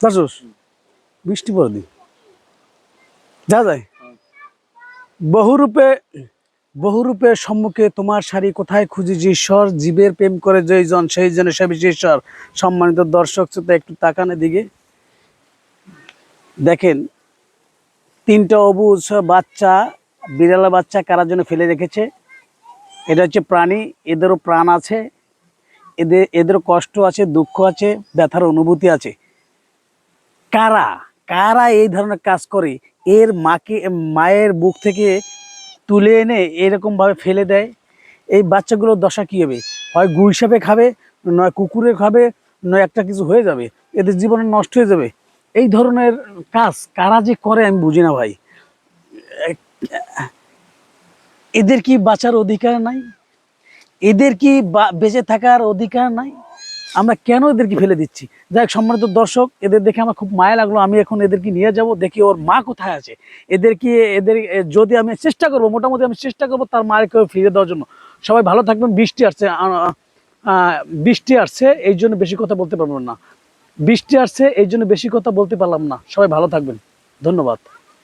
দাসুস বৃষ্টি যা যায় বহুরূপে বহুরূপে সম্মুখে তোমার শাড়ি কোথায় খুঁজেছি? ঈশ্বর জীবের প্রেম করে যেইজন সেই জনে সে ঈশ্বর। সম্মানিত দর্শক শ্রোতা, একটু তাকানে দিকে দেখেন, তিনটা অবুজ বাচ্চা বিড়ালা বাচ্চা কারার জন্য ফেলে রেখেছে? এটা হচ্ছে প্রাণী, এদেরও প্রাণ আছে, এদের, এদেরও কষ্ট আছে, দুঃখ আছে, ব্যথার অনুভূতি আছে। কারা? কারা এই ধরনের কাজ করে? এর মাকে, মায়ের বুক থেকে তুলে এনে এরকমভাবে ফেলে দেয়? এই বাচ্চাগুলোর দশা কী হবে? হয় গু হিসাবে খাবে, নয় কুকুরে খাবে, নয় একটা কিছু হয়ে যাবে? এদের জীবনে নষ্ট হয়ে যাবে? এই ধরনের কাজ কারা যে করে আমি বুঝি না ভাই। এদের কি বাঁচার অধিকার নাই? এদের কি বেঁচে থাকার অধিকার নাই? আমরা কেন এদেরকে ফেলে দিচ্ছি? যাই সম্মানিত দর্শক, এদের দেখে আমার খুব মায়া লাগল। আমি এখন এদেরকে নিয়ে যাব, দেখি ওর মা কোথায় আছে। এদেরকে, এদের যদি আমি চেষ্টা করব, মোটামুটি আমি চেষ্টা করব তার মাকে ফিরে দেওয়ার জন্য। সবাই ভালো থাকবেন, বৃষ্টি আসছে বৃষ্টি আসছে, এই জন্য বেশি কথা বলতে পারব না। বৃষ্টি আসছে, এই জন্য বেশি কথা বলতে পারলাম না। সবাই ভালো থাকবেন। ধন্যবাদ।